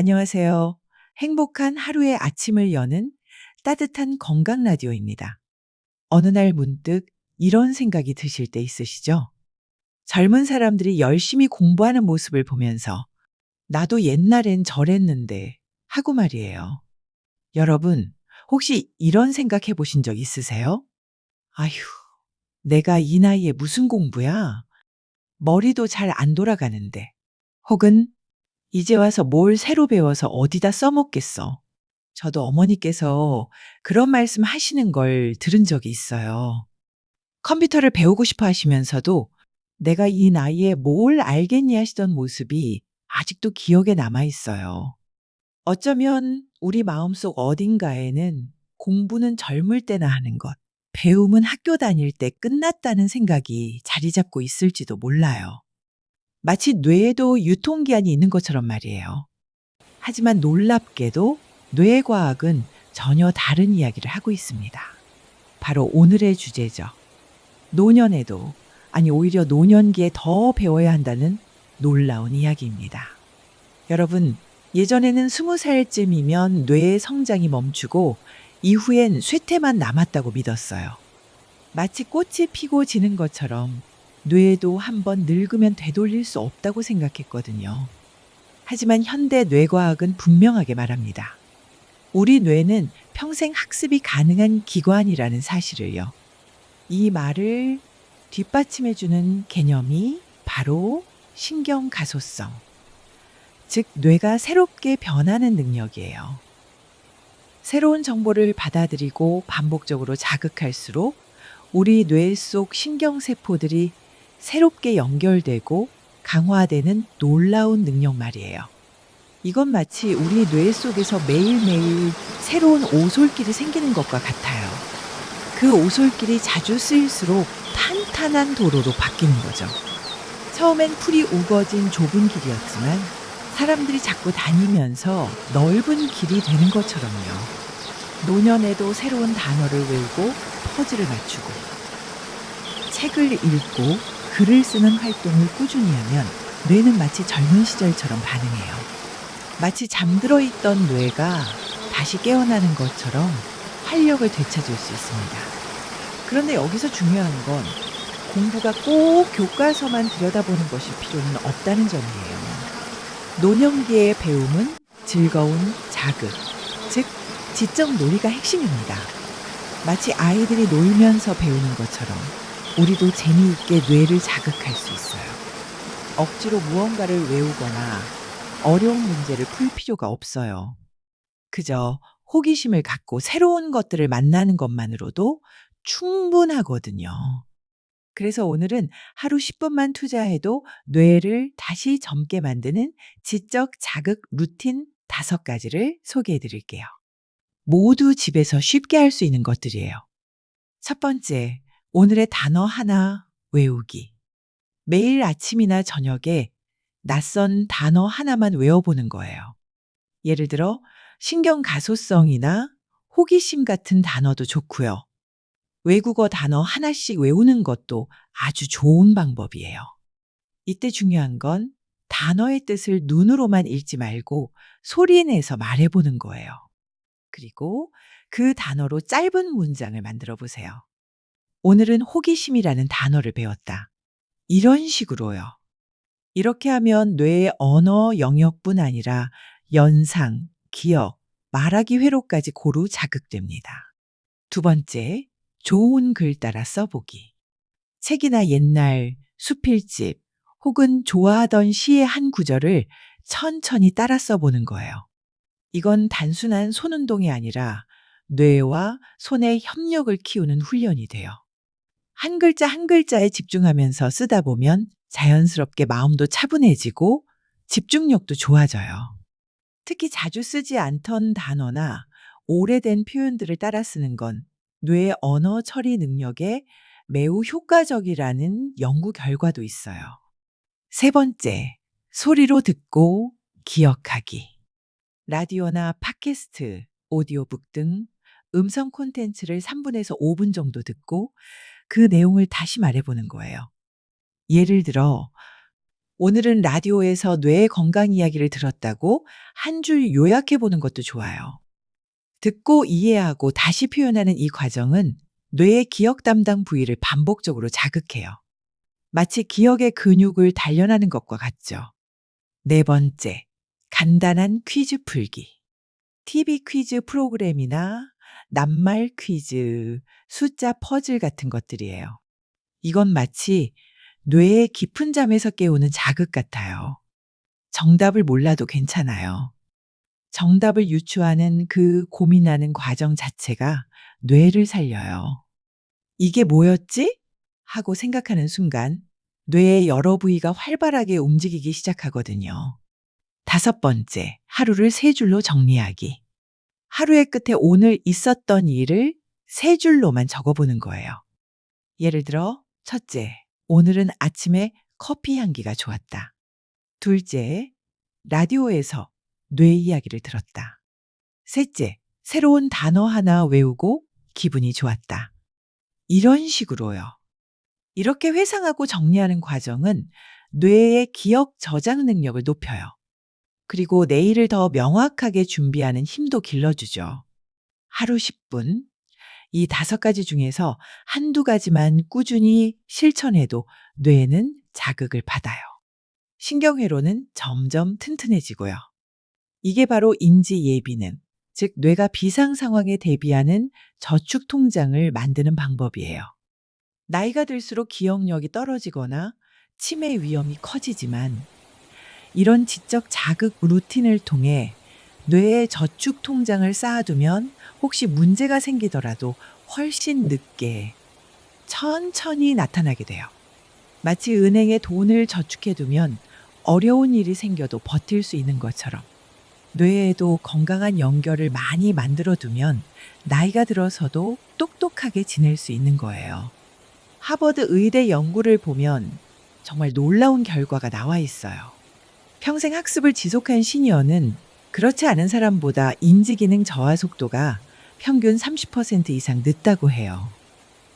안녕하세요. 행복한 하루의 아침을 여는 따뜻한 건강 라디오입니다. 어느 날 문득 이런 생각이 드실 때 있으시죠? 젊은 사람들이 열심히 공부하는 모습을 보면서 나도 옛날엔 저랬는데 하고 말이에요. 여러분, 혹시 이런 생각 해 보신 적 있으세요? 아휴, 내가 이 나이에 무슨 공부야? 머리도 잘 안 돌아가는데. 혹은 이제 와서 뭘 새로 배워서 어디다 써먹겠어. 저도 어머니께서 그런 말씀 하시는 걸 들은 적이 있어요. 컴퓨터를 배우고 싶어 하시면서도 내가 이 나이에 뭘 알겠니 하시던 모습이 아직도 기억에 남아 있어요. 어쩌면 우리 마음속 어딘가에는 공부는 젊을 때나 하는 것, 배움은 학교 다닐 때 끝났다는 생각이 자리 잡고 있을지도 몰라요. 마치 뇌에도 유통기한이 있는 것처럼 말이에요. 하지만 놀랍게도 뇌과학은 전혀 다른 이야기를 하고 있습니다. 바로 오늘의 주제죠. 노년에도, 아니 오히려 노년기에 더 배워야 한다는 놀라운 이야기입니다. 여러분, 예전에는 스무 살쯤이면 뇌의 성장이 멈추고 이후엔 쇠퇴만 남았다고 믿었어요. 마치 꽃이 피고 지는 것처럼 뇌도 한번 늙으면 되돌릴 수 없다고 생각했거든요. 하지만 현대 뇌과학은 분명하게 말합니다. 우리 뇌는 평생 학습이 가능한 기관이라는 사실을요. 이 말을 뒷받침해주는 개념이 바로 신경가소성, 즉, 뇌가 새롭게 변하는 능력이에요. 새로운 정보를 받아들이고 반복적으로 자극할수록 우리 뇌 속 신경세포들이 새롭게 연결되고 강화되는 놀라운 능력 말이에요. 이건 마치 우리 뇌 속에서 매일매일 새로운 오솔길이 생기는 것과 같아요. 그 오솔길이 자주 쓰일수록 탄탄한 도로로 바뀌는 거죠. 처음엔 풀이 우거진 좁은 길이었지만 사람들이 자꾸 다니면서 넓은 길이 되는 것처럼요. 노년에도 새로운 단어를 외우고 퍼즐을 맞추고 책을 읽고 글을 쓰는 활동을 꾸준히 하면 뇌는 마치 젊은 시절처럼 반응해요. 마치 잠들어 있던 뇌가 다시 깨어나는 것처럼 활력을 되찾을 수 있습니다. 그런데 여기서 중요한 건 공부가 꼭 교과서만 들여다보는 것일 필요는 없다는 점이에요. 노년기의 배움은 즐거운 자극, 즉 지적 놀이가 핵심입니다. 마치 아이들이 놀면서 배우는 것처럼 우리도 재미있게 뇌를 자극할 수 있어요. 억지로 무언가를 외우거나 어려운 문제를 풀 필요가 없어요. 그저 호기심을 갖고 새로운 것들을 만나는 것만으로도 충분하거든요. 그래서 오늘은 하루 10분만 투자해도 뇌를 다시 젊게 만드는 지적 자극 루틴 다섯 가지를 소개해 드릴게요. 모두 집에서 쉽게 할 수 있는 것들이에요. 첫 번째, 오늘의 단어 하나 외우기. 매일 아침이나 저녁에 낯선 단어 하나만 외워보는 거예요. 예를 들어, 신경 가소성이나 호기심 같은 단어도 좋고요. 외국어 단어 하나씩 외우는 것도 아주 좋은 방법이에요. 이때 중요한 건 단어의 뜻을 눈으로만 읽지 말고 소리 내서 말해보는 거예요. 그리고 그 단어로 짧은 문장을 만들어 보세요. 오늘은 호기심이라는 단어를 배웠다. 이런 식으로요. 이렇게 하면 뇌의 언어 영역뿐 아니라 연상, 기억, 말하기 회로까지 고루 자극됩니다. 두 번째, 좋은 글 따라 써보기. 책이나 옛날 수필집 혹은 좋아하던 시의 한 구절을 천천히 따라 써보는 거예요. 이건 단순한 손운동이 아니라 뇌와 손의 협력을 키우는 훈련이 돼요. 한 글자 한 글자에 집중하면서 쓰다 보면 자연스럽게 마음도 차분해지고 집중력도 좋아져요. 특히 자주 쓰지 않던 단어나 오래된 표현들을 따라 쓰는 건 뇌의 언어 처리 능력에 매우 효과적이라는 연구 결과도 있어요. 세 번째, 소리로 듣고 기억하기. 라디오나 팟캐스트, 오디오북 등 음성 콘텐츠를 3분에서 5분 정도 듣고 그 내용을 다시 말해보는 거예요. 예를 들어, 오늘은 라디오에서 뇌 건강 이야기를 들었다고 한 줄 요약해 보는 것도 좋아요. 듣고 이해하고 다시 표현하는 이 과정은 뇌의 기억 담당 부위를 반복적으로 자극해요. 마치 기억의 근육을 단련하는 것과 같죠. 네 번째, 간단한 퀴즈 풀기. TV 퀴즈 프로그램이나 낱말 퀴즈, 숫자 퍼즐 같은 것들이에요. 이건 마치 뇌의 깊은 잠에서 깨우는 자극 같아요. 정답을 몰라도 괜찮아요. 정답을 유추하는 그 고민하는 과정 자체가 뇌를 살려요. 이게 뭐였지? 하고 생각하는 순간 뇌의 여러 부위가 활발하게 움직이기 시작하거든요. 다섯 번째, 하루를 세 줄로 정리하기. 하루의 끝에 오늘 있었던 일을 세 줄로만 적어보는 거예요. 예를 들어, 첫째, 오늘은 아침에 커피 향기가 좋았다. 둘째, 라디오에서 뇌 이야기를 들었다. 셋째, 새로운 단어 하나 외우고 기분이 좋았다. 이런 식으로요. 이렇게 회상하고 정리하는 과정은 뇌의 기억 저장 능력을 높여요. 그리고 내일을 더 명확하게 준비하는 힘도 길러주죠. 하루 10분. 이 다섯 가지 중에서 한두 가지만 꾸준히 실천해도 뇌는 자극을 받아요. 신경회로는 점점 튼튼해지고요. 이게 바로 인지 예비능, 즉 뇌가 비상 상황에 대비하는 저축 통장을 만드는 방법이에요. 나이가 들수록 기억력이 떨어지거나 치매 위험이 커지지만 이런 지적 자극 루틴을 통해 뇌의 저축 통장을 쌓아두면 혹시 문제가 생기더라도 훨씬 늦게 천천히 나타나게 돼요. 마치 은행에 돈을 저축해두면 어려운 일이 생겨도 버틸 수 있는 것처럼 뇌에도 건강한 연결을 많이 만들어두면 나이가 들어서도 똑똑하게 지낼 수 있는 거예요. 하버드 의대 연구를 보면 정말 놀라운 결과가 나와 있어요. 평생 학습을 지속한 시니어는 그렇지 않은 사람보다 인지 기능 저하 속도가 평균 30% 이상 늦다고 해요.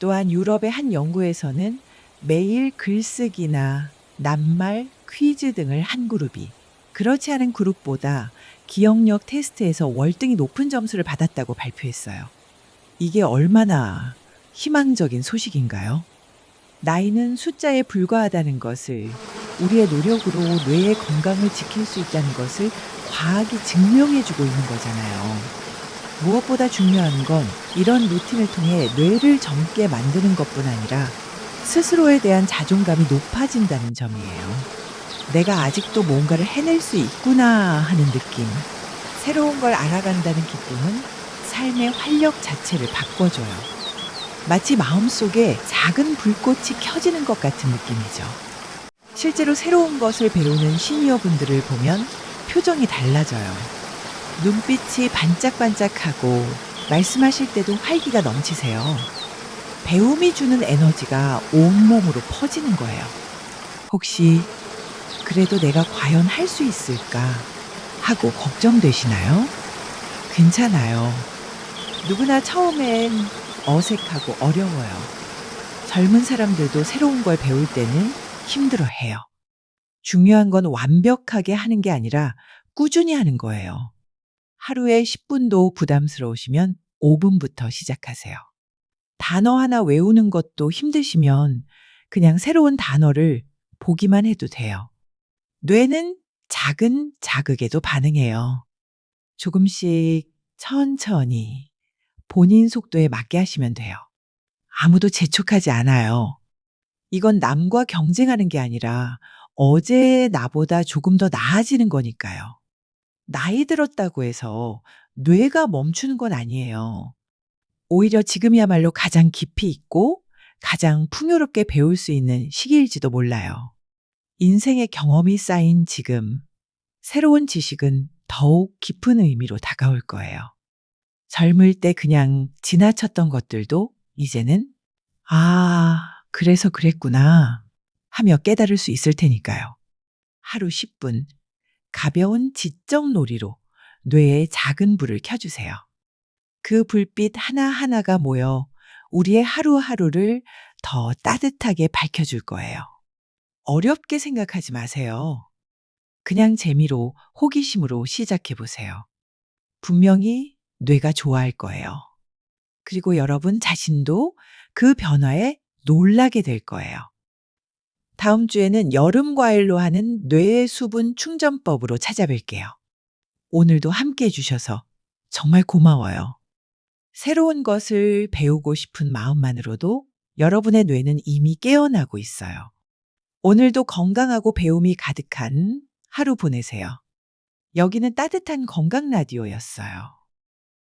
또한 유럽의 한 연구에서는 매일 글쓰기나 낱말, 퀴즈 등을 한 그룹이 그렇지 않은 그룹보다 기억력 테스트에서 월등히 높은 점수를 받았다고 발표했어요. 이게 얼마나 희망적인 소식인가요? 나이는 숫자에 불과하다는 것을 우리의 노력으로 뇌의 건강을 지킬 수 있다는 것을 과학이 증명해주고 있는 거잖아요. 무엇보다 중요한 건 이런 루틴을 통해 뇌를 젊게 만드는 것뿐 아니라 스스로에 대한 자존감이 높아진다는 점이에요. 내가 아직도 뭔가를 해낼 수 있구나 하는 느낌. 새로운 걸 알아간다는 기쁨은 삶의 활력 자체를 바꿔줘요. 마치 마음속에 작은 불꽃이 켜지는 것 같은 느낌이죠. 실제로 새로운 것을 배우는 시니어 분들을 보면 표정이 달라져요. 눈빛이 반짝반짝하고 말씀하실 때도 활기가 넘치세요. 배움이 주는 에너지가 온몸으로 퍼지는 거예요. 혹시 그래도 내가 과연 할 수 있을까 하고 걱정되시나요? 괜찮아요. 누구나 처음엔 어색하고 어려워요. 젊은 사람들도 새로운 걸 배울 때는 힘들어 해요. 중요한 건 완벽하게 하는 게 아니라 꾸준히 하는 거예요. 하루에 10분도 부담스러우시면 5분부터 시작하세요. 단어 하나 외우는 것도 힘드시면 그냥 새로운 단어를 보기만 해도 돼요. 뇌는 작은 자극에도 반응해요. 조금씩 천천히 본인 속도에 맞게 하시면 돼요. 아무도 재촉하지 않아요. 이건 남과 경쟁하는 게 아니라 어제 나보다 조금 더 나아지는 거니까요. 나이 들었다고 해서 뇌가 멈추는 건 아니에요. 오히려 지금이야말로 가장 깊이 있고 가장 풍요롭게 배울 수 있는 시기일지도 몰라요. 인생의 경험이 쌓인 지금, 새로운 지식은 더욱 깊은 의미로 다가올 거예요. 젊을 때 그냥 지나쳤던 것들도 이제는, 아, 그래서 그랬구나 하며 깨달을 수 있을 테니까요. 하루 10분, 가벼운 지적 놀이로 뇌에 작은 불을 켜주세요. 그 불빛 하나하나가 모여 우리의 하루하루를 더 따뜻하게 밝혀줄 거예요. 어렵게 생각하지 마세요. 그냥 재미로, 호기심으로 시작해 보세요. 분명히 뇌가 좋아할 거예요. 그리고 여러분 자신도 그 변화에 놀라게 될 거예요. 다음 주에는 여름 과일로 하는 뇌의 수분 충전법으로 찾아뵐게요. 오늘도 함께 해주셔서 정말 고마워요. 새로운 것을 배우고 싶은 마음만으로도 여러분의 뇌는 이미 깨어나고 있어요. 오늘도 건강하고 배움이 가득한 하루 보내세요. 여기는 따뜻한 건강 라디오였어요.